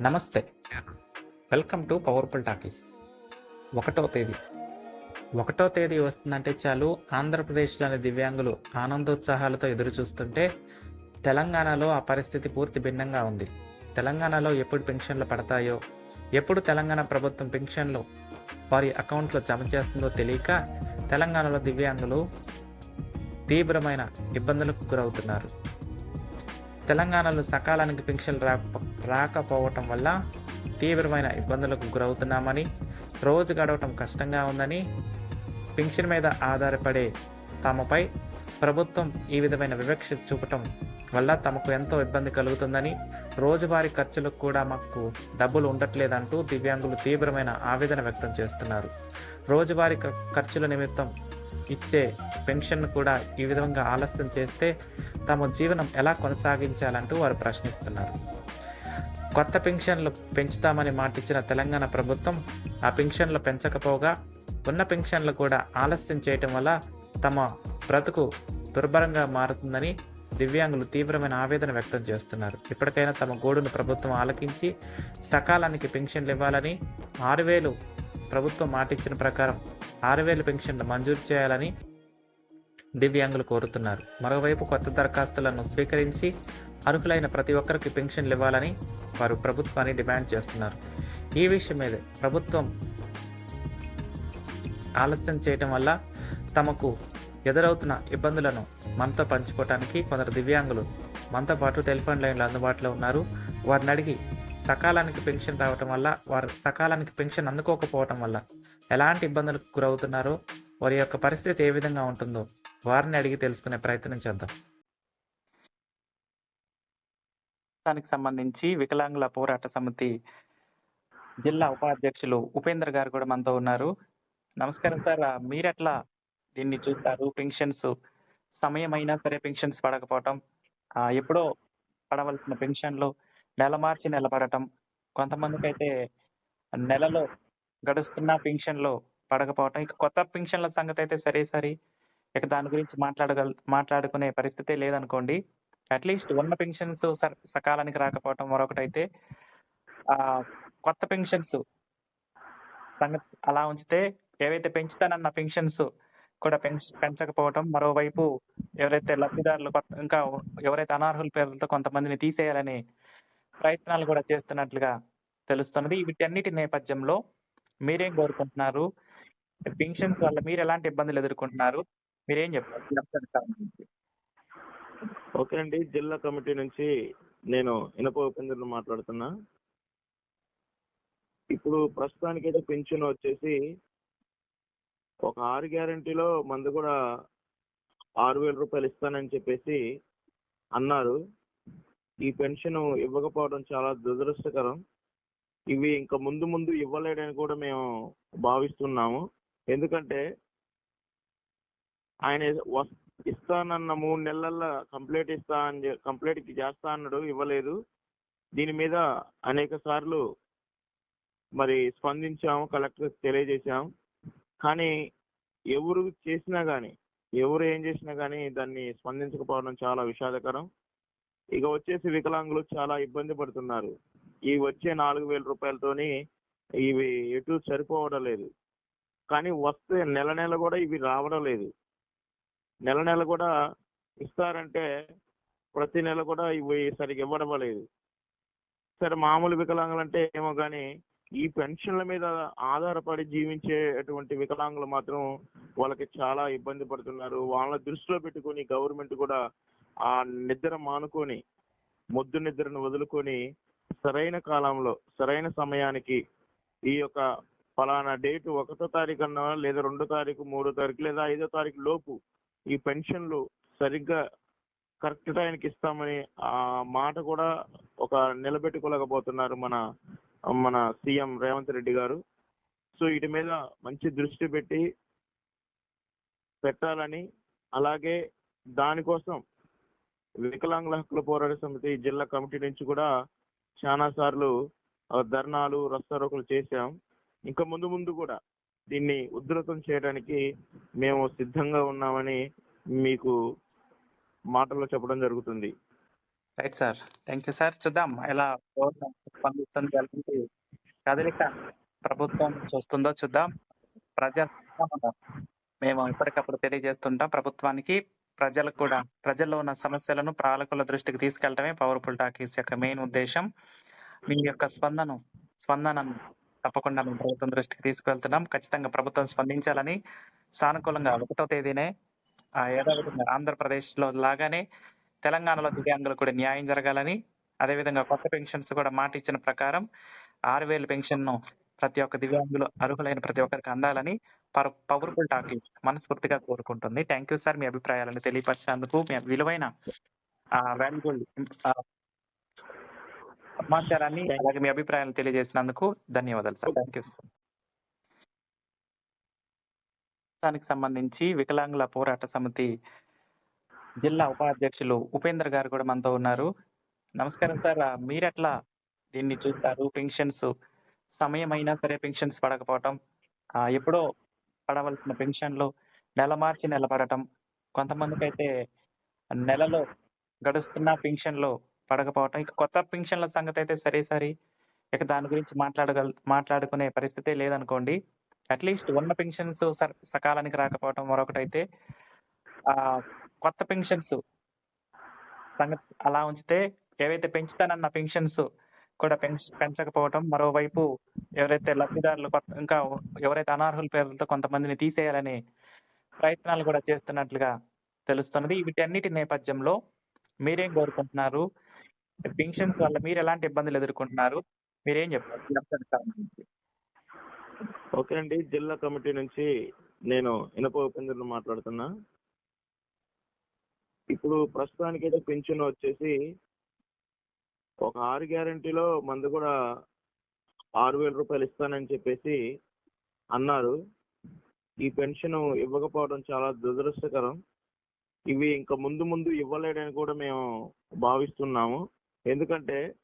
నమస్తే. Welcome to powerful talkies. ఒకటో తేదీ. ఒకటో తేదీ వస్తుందంటే చాలు ఆంధ్రప్రదేశ్లోని దివ్యాంగులు ఆనందోత్సాహాలతో ఎదురు చూస్తుంటే తెలంగాణలో ఆ పరిస్థితి పూర్తి భిన్నంగా ఉంది. తెలంగాణలో ఎప్పుడు పెన్షన్లు పడతాయో ఎప్పుడు తెలంగాణ ప్రభుత్వం పెన్షన్లు వారి అకౌంట్లో జమ చేస్తుందో తెలియక తెలంగాణలో దివ్యాంగులు తీవ్రమైన ఇబ్బందులకు గురవుతున్నారు. తెలంగాణలో సకాలానికి పెన్షన్లు రాక రాకపోవటం వల్ల తీవ్రమైన ఇబ్బందులకు గురవుతున్నామని రోజు గడవటం కష్టంగా ఉందని పెన్షన్ మీద ఆధారపడే తమపై ప్రభుత్వం ఈ విధమైన వివక్ష చూపటం వల్ల తమకు ఎంతో ఇబ్బంది కలుగుతుందని రోజువారీ ఖర్చులకు కూడా మాకు డబ్బులు ఉండట్లేదంటూ దివ్యాంగులు తీవ్రమైన ఆవేదన వ్యక్తం చేస్తున్నారు. రోజువారీ ఖర్చుల నిమిత్తం ఇచ్చే పెన్షన్ కూడా ఈ విధంగా ఆలస్యం చేస్తే తమ జీవనం ఎలా కొనసాగించాలంటూ వారు ప్రశ్నిస్తున్నారు. కొత్త పెన్షన్లు పెంచుతామని మాటిచ్చిన తెలంగాణ ప్రభుత్వం ఆ పెన్షన్లు పెంచకపోగా ఉన్న పెన్షన్లు కూడా ఆలస్యం చేయటం వల్ల తమ బ్రతుకు దుర్భరంగా మారుతుందని దివ్యాంగులు తీవ్రమైన ఆవేదన వ్యక్తం చేస్తున్నారు. ఇప్పటికైనా తమ గోడును ప్రభుత్వం ఆలకించి సకాలానికి పెన్షన్లు ఇవ్వాలని ఆరు వేలు ప్రభుత్వం మాటిచ్చిన ప్రకారం ఆరు వేల పెన్షన్లు మంజూరు చేయాలని దివ్యాంగులు కోరుతున్నారు. మరోవైపు కొత్త దరఖాస్తులను స్వీకరించి అర్హులైన ప్రతి ఒక్కరికి పెన్షన్లు ఇవ్వాలని వారు ప్రభుత్వాన్ని డిమాండ్ చేస్తున్నారు. ఈ విషయం మీద ప్రభుత్వం ఆలస్యం చేయటం వల్ల తమకు ఎదురవుతున్న ఇబ్బందులను మనతో పంచుకోవటానికి కొందరు దివ్యాంగులు మనతో పాటు టెలిఫోన్ లైన్లు అందుబాటులో ఉన్నారు. వారిని అడిగి సకాలానికి పెన్షన్ రావటం వల్ల వారు సకాలానికి పెన్షన్ అందుకోకపోవటం వల్ల ఎలాంటి ఇబ్బందులకు గురవుతున్నారో వారి యొక్క పరిస్థితి ఏ విధంగా ఉంటుందో వారిని అడిగి తెలుసుకునే ప్రయత్నం చేద్దాం. దానికి సంబంధించి వికలాంగుల పోరాట సమితి జిల్లా ఉపాధ్యక్షులు ఉపేంద్ర గారు కూడా మనతో ఉన్నారు. నమస్కారం సార్. మీరెట్లా దీన్ని చూస్తారు? పెన్షన్స్ సమయం అయినా సరే పెన్షన్స్ పడకపోవటం ఎప్పుడో పడవలసిన పెన్షన్లు నెల మార్చి నెల కొంతమందికి అయితే నెలలో గడుస్తున్న పెన్షన్లు పడకపోవటం. ఇక కొత్త పెన్షన్ల సంగతి అయితే సరే సరే. ఇక దాని గురించి మాట్లాడగల మాట్లాడుకునే పరిస్థితే లేదనుకోండి. అట్లీస్ట్ ఉన్న పెన్షన్స్ సకాలానికి రాకపోవటం మరొకటైతే ఆ కొత్త పెన్షన్స్ సంగతి అలా ఉంచితే ఏవైతే పెంచుతానన్న పెన్షన్స్ కూడా పెంచకపోవటం. మరోవైపు ఎవరైతే లబ్ధిదారులు ఇంకా ఎవరైతే అనర్హుల పేర్లతో కొంతమందిని తీసేయాలని ప్రయత్నాలు కూడా చేస్తున్నట్లుగా తెలుస్తున్నది. వీటన్నిటి నేపథ్యంలో మీరేం కోరుకుంటున్నారు? పెన్షన్స్ వల్ల మీరు ఎలాంటి ఇబ్బందులు ఎదుర్కొంటున్నారు? మీరేం చెప్తారు ఓకే అండి. జిల్లా కమిటీ నుంచి నేను ఇనప ఉపేంద్రను మాట్లాడుతున్నా. ఇప్పుడు ప్రస్తుతానికి అయితే పెన్షన్ వచ్చేసి ఒక ఆరు గ్యారంటీలో మంది కూడా ఆరు వేల రూపాయలు ఇస్తానని చెప్పేసి అన్నారు. ఈ పెన్షన్ ఇవ్వకపోవడం చాలా దురదృష్టకరం. ఇవి ఇంకా ముందు ముందు ఇవ్వలేడని కూడా మేము భావిస్తున్నాము. ఎందుకంటే ఆయన ఇస్తానన్న మూడు నెలల్లో కంప్లీట్ ఇస్తా అని కంప్లీట్ చేస్తా అన్నాడు ఇవ్వలేదు. దీని మీద అనేక సార్లు మరి స్పందించాము కలెక్టర్ తెలియజేశాం కానీ ఎవరు చేసినా కానీ ఎవరు ఏం చేసినా కానీ దాన్ని స్పందించకపోవడం చాలా విషాదకరం. ఇక వచ్చేసి వికలాంగులు చాలా ఇబ్బంది పడుతున్నారు. ఈ వచ్చే నాలుగు వేల రూపాయలతోని ఇవి ఎటు సరిపోవడం లేదు. కానీ వస్తే నెల నెల కూడా ఇవి రావడం లేదు. నెల నెల కూడా ఇస్తారంటే ప్రతి నెల కూడా ఇవి సరిగ్గా ఇవ్వడం లేదు. సరే మామూలు వికలాంగులు అంటే ఏమో కానీ ఈ పెన్షన్ల మీద ఆధారపడి జీవించేటువంటి వికలాంగులు మాత్రం వాళ్ళకి చాలా ఇబ్బంది పడుతున్నారు. వాళ్ళ దృష్టిలో పెట్టుకొని గవర్నమెంట్ కూడా ఆ నిద్ర మానుకొని మొద్దు నిద్రను వదులుకొని సరైన కాలంలో సరైన సమయానికి ఈ యొక్క ఫలానా డేట్ ఒకటో తారీఖు అన్నా లేదా రెండో తారీఖు మూడో తారీఖు లేదా ఐదో తారీఖు లోపు ఈ పెన్షన్లు సరిగ్గా కరెక్ట్ టైంకి ఇస్తామని ఆ మాట కూడా ఒక నిలబెట్టుకోలేకపోతున్నారు మన మన సీఎం రేవంత్ రెడ్డి గారు. సో వీటి మీద మంచి దృష్టి పెట్టి పెట్టాలని అలాగే దానికోసం వికలాంగుల హక్కుల పోరాట సమితి జిల్లా కమిటీ నుంచి కూడా చాలా సార్లు ధర్నాలు రస్తారోకులు చేశాం. ఇంకా ముందు ముందు కూడా దీన్ని ఉధృతం చేయడానికి మేము సిద్ధంగా ఉన్నామని మీకు మాటల్లో చెప్పడం జరుగుతుంది. Right sir. Thank you sir. చూద్దాం ఎలా స్పందిస్తుంది ఎలాంటి కదలిక ప్రభుత్వం చూస్తుందో చూద్దాం. ప్రజా మేము ఎప్పటికప్పుడు తెలియజేస్తుంటాం ప్రభుత్వానికి. ప్రజలకు కూడా ప్రజల్లో ఉన్న సమస్యలను పాలకుల దృష్టికి తీసుకెళ్ళటమే పవర్ఫుల్ టాకీస్ యొక్క మెయిన్ ఉద్దేశం. మీ యొక్క స్పందన స్పందనను తప్పకుండా మేము ప్రభుత్వం దృష్టికి తీసుకెళ్తున్నాం. ఖచ్చితంగా ప్రభుత్వం స్పందించాలని సానుకూలంగా ఒకటో తేదీనే ఆ ఏడాది ఆంధ్రప్రదేశ్లో లాగానే తెలంగాణలో దివ్యాంగులకు కూడా న్యాయం జరగాలని అదేవిధంగా కొత్త పెన్షన్స్ కూడా మాట ఇచ్చిన ప్రకారం ఆరు వేలు పెన్షన్ను ప్రతి ఒక్క దివ్యాంగులు అర్హులైన ప్రతి ఒక్కరికి అందాలని పవర్ఫుల్ టాకీస్ మనస్ఫూర్తిగా కోరుకుంటుంది. థ్యాంక్ యూ సార్ మీ అభిప్రాయాలను తెలియపరిచేందుకు మీ విలువైన వాల్యుబుల్ సమాచారాన్ని అలాగే మీ అభిప్రాయాలను తెలియజేసినందుకు ధన్యవాదాలు సార్ థ్యాంక్ యూ సార్ దానికి సంబంధించి వికలాంగుల పోరాట సమితి జిల్లా ఉపాధ్యక్షులు ఉపేందర్ గారు కూడా మనతో ఉన్నారు. నమస్కారం సార్ మీరెట్లా దీన్ని చూస్తారు? పెన్షన్స్ సమయం అయినా సరే పెన్షన్స్ పడకపోవటం ఆ, ఎప్పుడో పడవలసిన పెన్షన్లు నెల మార్చి నెల పడటం. కొంతమందికి అయితే నెలలో గడుస్తున్న పెన్షన్లు పడకపోవటం. ఇక కొత్త పెన్షన్ల సంగతి అయితే సరే సరే. ఇక దాని గురించి మాట్లాడగల మాట్లాడుకునే పరిస్థితే లేదనుకోండి. అట్లీస్ట్ ఉన్న పెన్షన్స్ సకాలానికి రాకపోవటం మరొకటైతే ఆ కొత్త పెన్షన్స్ సంగతి అలా ఉంచితే ఏవైతే పెంచుతానన్న పెన్షన్స్ కూడా పెంచ- పెంచకపోవటం. మరోవైపు ఎవరైతే లబ్ధిదారులు ఇంకా ఎవరైతే అనర్హుల పేర్లతో కొంతమందిని తీసేయాలని ప్రయత్నాలు కూడా చేస్తున్నట్లుగా తెలుస్తున్నది. వీటన్నిటి నేపథ్యంలో మీరేం కోరుకుంటున్నారు? పెన్షన్స్ వల్ల మీరు ఎలాంటి ఇబ్బందులు ఎదుర్కొంటున్నారు? మీరేం చెప్పారు? ఓకే అండి. జిల్లా కమిటీ నుంచి నేను ఇనప ఉపేంద్రను మాట్లాడుతున్నా. ఇప్పుడు ప్రస్తుతానికైతే పెన్షన్ వచ్చేసి ఒక ఆరు గ్యారంటీలో మంది కూడా ఆరు వేల రూపాయలు ఇస్తానని చెప్పేసి అన్నారు. ఈ పెన్షన్ ఇవ్వకపోవడం చాలా దురదృష్టకరం. ఇవి ఇంకా ముందు ముందు ఇవ్వలేడని కూడా మేము భావిస్తున్నాము. ఎందుకంటే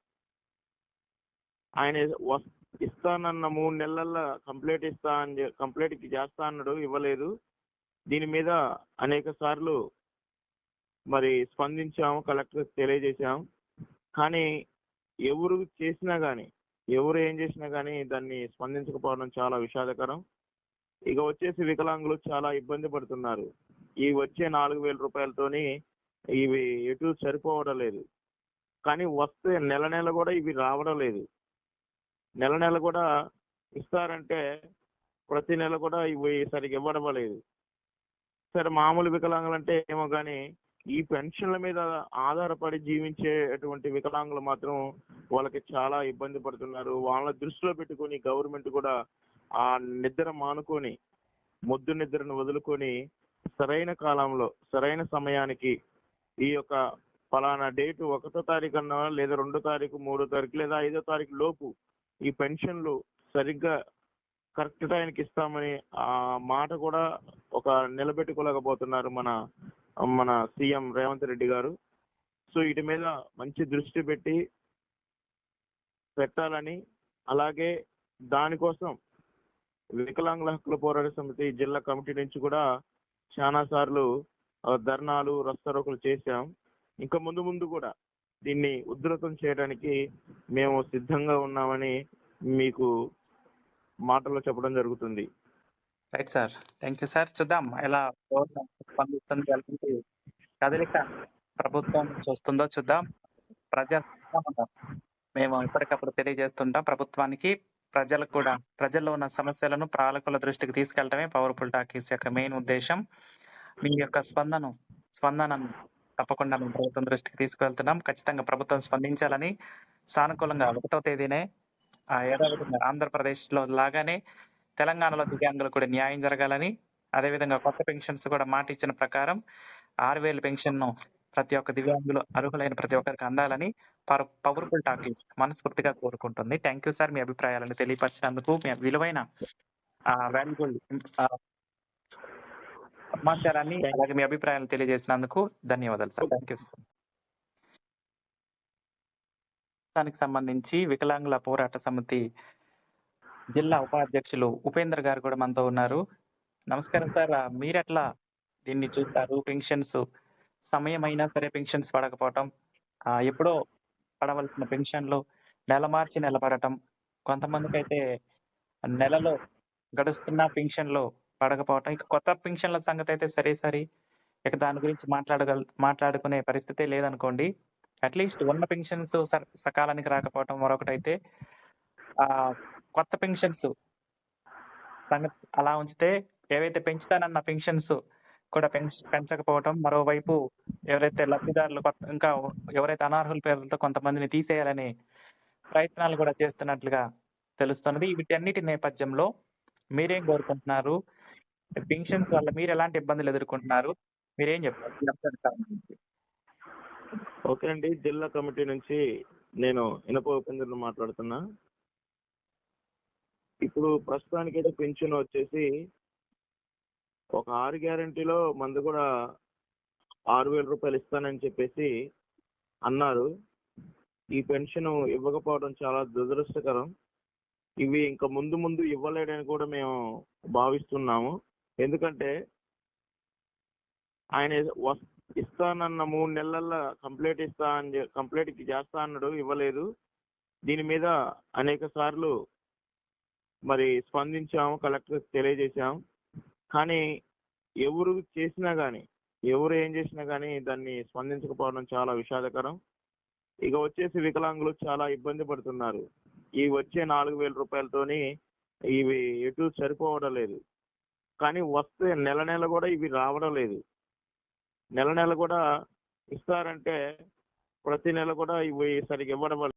ఆయన ఇస్తానన్న మూడు నెలల్లో కంప్లీట్ ఇస్తా అని కంప్లీట్ చేస్తా అన్నాడు ఇవ్వలేదు. దీని మీద అనేక సార్లు మరి స్పందించాము కలెక్టర్ తెలియజేశాం కానీ ఎవరు చేసినా కానీ ఎవరు ఏం చేసినా కానీ దాన్ని స్పందించకపోవడం చాలా విషాదకరం. ఇక వచ్చేసి వికలాంగులు చాలా ఇబ్బంది పడుతున్నారు. ఈ వచ్చే నాలుగు వేల రూపాయలతోని ఇవి ఎటు సరిపోవడం లేదు. కానీ వస్తే నెల నెల కూడా ఇవి రావడం లేదు. నెల నెల కూడా ఇస్తారంటే ప్రతి నెల కూడా ఇవి సరిగ్గా ఇవ్వడం లేదు. సరే మామూలు వికలాంగులు అంటే ఏమో కానీ ఈ పెన్షన్ల మీద ఆధారపడి జీవించేటువంటి వికలాంగులు మాత్రం వాళ్ళకి చాలా ఇబ్బంది పడుతున్నారు. వాళ్ళ దృష్టిలో పెట్టుకొని గవర్నమెంట్ కూడా ఆ నిద్ర మానుకొని మొద్దు నిద్రను వదులుకొని సరైన కాలంలో సరైన సమయానికి ఈ యొక్క ఫలానా డేట్ ఒకటో తారీఖు అన్నా లేదా రెండో తారీఖు మూడో తారీఖు లేదా ఐదో తారీఖు లోపు ఈ పెన్షన్లు సరిగ్గా కరెక్ట్ టైంకి ఇస్తామని ఆ మాట కూడా ఒక నిలబెట్టుకోలేకపోతున్నారు మన మన సీఎం రేవంత్ రెడ్డి గారు. సో వీటి మీద మంచి దృష్టి పెట్టి పెట్టాలని అలాగే దానికోసం వికలాంగుల హక్కుల పోరాట సమితి జిల్లా కమిటీ నుంచి కూడా చాలా సార్లు ధర్నాలు రస్తారోకులు చేశాం. ఇంకా ముందు ముందు కూడా దీన్ని ఉధృతం చేయడానికి మేము సిద్ధంగా ఉన్నామని మీకు మాటల్లో చెప్పడం జరుగుతుంది. Right sir. Thank you sir. చూద్దాం ఎలా ప్రభుత్వం స్పందిస్తుంది ఎలాంటి కదలిక ప్రభుత్వం చూస్తుందో చూద్దాం. ప్రజా మేము ఎప్పటికప్పుడు తెలియజేస్తుంటాం ప్రభుత్వానికి ప్రజలకు కూడా ప్రజల్లో ఉన్న సమస్యలను పాలకుల దృష్టికి తీసుకెళ్ళడమే పవర్ఫుల్ టాకీస్ యొక్క మెయిన్ ఉద్దేశం. మీ యొక్క స్పందన స్పందనను తప్పకుండా మేము ప్రభుత్వం దృష్టికి తీసుకువెళ్తున్నాం ఖచ్చితంగా ప్రభుత్వం స్పందించాలని సానుకూలంగా ఒకటో తేదీనే ఆ ఏడాది ఆంధ్రప్రదేశ్లో లాగానే తెలంగాణలో దివ్యాంగులకు కూడా న్యాయం జరగాలని అదేవిధంగా కొత్త పెన్షన్స్ కూడా మాట ఇచ్చిన ప్రకారం ఆరు వేల పెన్షన్ను ప్రతి ఒక్క దివ్యాంగులు అర్హులైన ప్రతి ఒక్కరికి అందాలని పవర్ఫుల్ టాకీస్ మనస్ఫూర్తిగా కోరుకుంటుంది. థ్యాంక్ యూ సార్ మీ అభిప్రాయాలను తెలియపరిచినందుకు మీ విలువైన వాల్యుబుల్ సమాచారాన్ని అలాగే మీ అభిప్రాయాలను తెలియజేసినందుకు ధన్యవాదాలు సార్. థ్యాంక్ యూ సార్ దానికి సంబంధించి వికలాంగుల పోరాట సమితి జిల్లా ఉపాధ్యక్షులు ఉపేంద్ర గారు కూడా మనతో ఉన్నారు. నమస్కారం సార్. మీరెట్లా దీన్ని చూస్తారు? పెన్షన్స్ సమయం అయినా సరే పెన్షన్స్ పడకపోవటం ఆ, ఎప్పుడో పడవలసిన పెన్షన్లు నెల మార్చి నిలబడటం కొంతమందికి అయితే నెలలో గడుస్తున్న పెన్షన్లు పడకపోవటం ఇక కొత్త పెన్షన్ల సంగతి అయితే సరే సరి ఇక దాని గురించి మాట్లాడగల మాట్లాడుకునే పరిస్థితే లేదనుకోండి అట్లీస్ట్ ఉన్న పెన్షన్స్ సకాలానికి రాకపోవటం మరొకటైతే ఆ కొత్త పెన్షన్స్. సంగతి అలా ఉంచితే ఏవైతే పెంచుతానన్న పెన్షన్స్ కూడా పెంచకపోవటం. మరోవైపు ఎవరైతే లబ్ధిదారులు కొత్త ఇంకా ఎవరైతే అనర్హుల పేర్లతో కొంతమందిని తీసేయాలని ప్రయత్నాలు కూడా చేస్తున్నట్లుగా తెలుస్తున్నది. వీటన్నిటి నేపథ్యంలో మీరేం కోరుకుంటున్నారు? పెన్షన్స్ వల్ల మీరు ఎలాంటి ఇబ్బందులు ఎదుర్కొంటున్నారు? మీరేం చెప్తారు ఓకే అండి. జిల్లా కమిటీ నుంచి నేను ఇనప ఉపేంద్రను మాట్లాడుతున్నా. ఇప్పుడు ప్రస్తుతానికి అయితే పెన్షన్ వచ్చేసి ఒక ఆరు గ్యారంటీలో మంది కూడా ఆరు వేల రూపాయలు ఇస్తానని చెప్పేసి అన్నారు. ఈ పెన్షన్ ఇవ్వకపోవడం చాలా దురదృష్టకరం. ఇవి ఇంకా ముందు ముందు ఇవ్వలేడని కూడా మేము భావిస్తున్నాము. ఎందుకంటే ఆయన వస్- ఇస్తానన్న మూడు నెలల్లో కంప్లీట్ ఇస్తా అని కంప్లీట్ చేస్తా అన్నాడు ఇవ్వలేదు. దీని మీద అనేక సార్లు మరి స్పందించాము కలెక్టర్ తెలియజేశాము. కానీ ఎవరు చేసినా కానీ ఎవరు ఏం చేసినా కానీ దాన్ని స్పందించకపోవడం చాలా విషాదకరం. ఇక వచ్చేసి వికలాంగులు చాలా ఇబ్బంది పడుతున్నారు. ఈ వచ్చే నాలుగు వేల రూపాయలతోని ఇవి ఎటు సరిపోవడం లేదు. కానీ వస్తే నెల నెల కూడా ఇవి రావడం లేదు. నెల నెల కూడా ఇస్తారంటే ప్రతి నెల కూడా ఇవి సరిగ్గా ఇవ్వడం